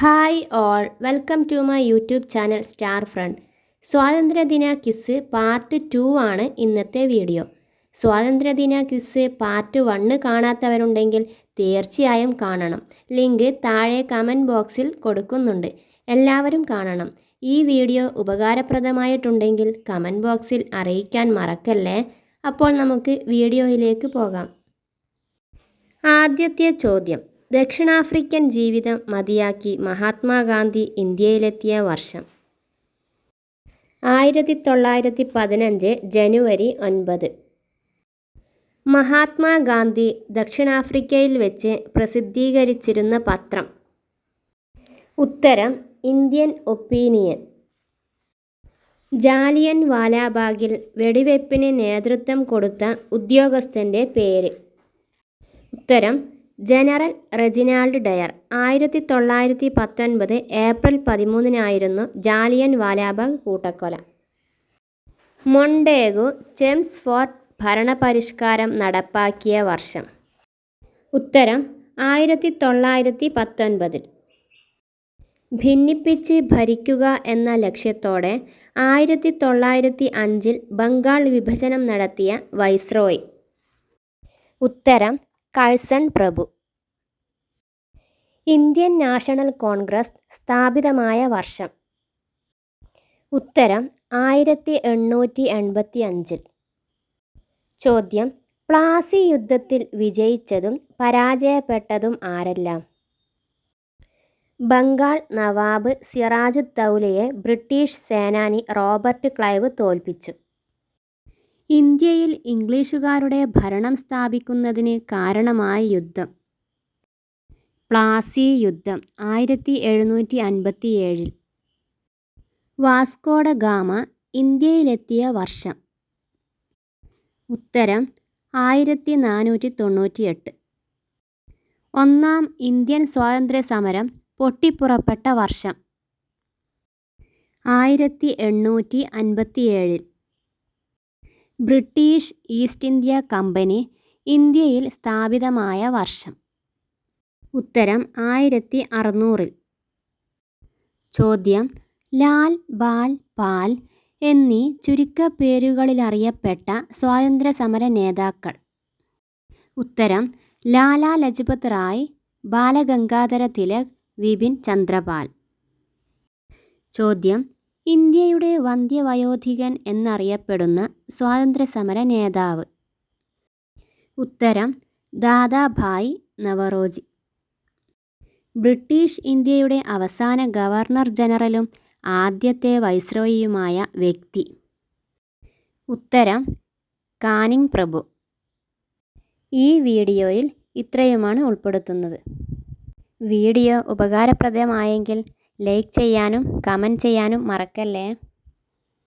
Hi all welcome to my YouTube channel star friend സ്വാതന്ത്ര്യദിന quiz part two ആണ് ഇന്നത്തെ video സ്വാതന്ത്ര്യദിന quiz part one കാണാത്തവരുണ്ടെങ്കിൽ തീർച്ചയായും കാണണം. ലിങ്ക് താഴെ കമന്റ് ബോക്സിൽ കൊടുക്കുന്നുണ്ട്. എല്ലാവരും കാണണം. ഈ വീഡിയോ ഉപകാരപ്രദമായിട്ടുണ്ടെങ്കിൽ കമന്റ് ബോക്സിൽ അറിയിക്കാൻ മറക്കല്ലേ? അപ്പോൾ നമുക്ക് വീഡിയോയിലേക്ക് പോകാം. ആദ്യത്തെ ചോദ്യം. ദക്ഷിണാഫ്രിക്കൻ ജീവിതം മതിയാക്കി മഹാത്മാഗാന്ധി ഇന്ത്യയിലെത്തിയ വർഷം. ആയിരത്തി തൊള്ളായിരത്തി പതിനഞ്ച് ജനുവരി ഒൻപത്. മഹാത്മാഗാന്ധി ദക്ഷിണാഫ്രിക്കയിൽ വെച്ച് പ്രസിദ്ധീകരിച്ചിരുന്ന പത്രം. ഉത്തരം ഇന്ത്യൻ ഒപ്പീനിയൻ. ജാലിയൻ വാലാബാഗിൽ വെടിവെപ്പിന് നേതൃത്വം കൊടുത്ത ഉദ്യോഗസ്ഥന്റെ പേര്. ഉത്തരം ജനറൽ റെജിനാൾഡ് ഡയർ ആയിരത്തി തൊള്ളായിരത്തി പത്തൊൻപത് ഏപ്രിൽ പതിമൂന്നിനായിരുന്നു ജാലിയൻ വാലാബാഗ് കൂട്ടക്കൊല. മൊണ്ടേഗു ഫോർട്ട് ഭരണപരിഷ്കാരം നടപ്പാക്കിയ വർഷം. ഉത്തരം ആയിരത്തി തൊള്ളായിരത്തി പത്തൊൻപതിൽ ഭിന്നിപ്പിച്ച് ഭരിക്കുക എന്ന ലക്ഷ്യത്തോടെ ആയിരത്തി തൊള്ളായിരത്തി അഞ്ചിൽ ബംഗാൾ വിഭജനം നടത്തിയ വൈസ്രോയ്. ഉത്തരം കഴ്സൺ പ്രഭു. ഇന്ത്യൻ നാഷണൽ കോൺഗ്രസ് സ്ഥാപിതമായ വർഷം. ഉത്തരം ആയിരത്തി എണ്ണൂറ്റി എൺപത്തി അഞ്ചിൽ ചോദ്യം പ്ലാസി യുദ്ധത്തിൽ വിജയിച്ചതും പരാജയപ്പെട്ടതും ആരെല്ലാം? ബംഗാൾ നവാബ് സിറാജുദ്ദൗലയെ ബ്രിട്ടീഷ് സേനാനി റോബർട്ട് ക്ലൈവ് തോൽപ്പിച്ചു. ഇന്ത്യയിൽ ഇംഗ്ലീഷുകാരുടെ ഭരണം സ്ഥാപിക്കുന്നതിന് കാരണമായ യുദ്ധം. പ്ലാസി യുദ്ധം ആയിരത്തി എഴുന്നൂറ്റി അൻപത്തിയേഴിൽ വാസ്കോഡ ഗാമ ഇന്ത്യയിലെത്തിയ വർഷം. ഉത്തരം ആയിരത്തി നാനൂറ്റി തൊണ്ണൂറ്റിയെട്ട് ഒന്നാം ഇന്ത്യൻ സ്വാതന്ത്ര്യ സമരം പൊട്ടിപ്പുറപ്പെട്ട വർഷം. ആയിരത്തി എണ്ണൂറ്റി അൻപത്തിയേഴിൽ ബ്രിട്ടീഷ് ഈസ്റ്റ് ഇന്ത്യ കമ്പനി ഇന്ത്യയിൽ സ്ഥാപിതമായ വർഷം. ഉത്തരം ആയിരത്തി അറുന്നൂറിൽ ചോദ്യം ലാൽ ബാൽ പാൽ എന്നീ ചുരുക്കപ്പേരുകളിലറിയപ്പെട്ട സ്വാതന്ത്ര്യ സമര നേതാക്കൾ. ഉത്തരം ലാലാ ലജ്പത് റായ് ബാലഗംഗാധര തിലക് വിപിൻ ചന്ദ്രപാൽ. ചോദ്യം ഇന്ത്യയുടെ വന്ധ്യവയോധികൻ എന്നറിയപ്പെടുന്ന സ്വാതന്ത്ര്യസമര നേതാവ്. ഉത്തരം ദാദാഭായ് നവറോജി. ബ്രിട്ടീഷ് ഇന്ത്യയുടെ അവസാന ഗവർണർ ജനറലും ആദ്യത്തെ വൈസ്രോയിയുമായ വ്യക്തി. ഉത്തരം കാനിങ് പ്രഭു. ഈ വീഡിയോയിൽ ഇത്രയുമാണ് ഉൾപ്പെടുത്തുന്നത്. വീഡിയോ ഉപകാരപ്രദമായെങ്കിൽ ലൈക്ക് ചെയ്യാനും കമന്റ് ചെയ്യാനും മറക്കല്ലേ?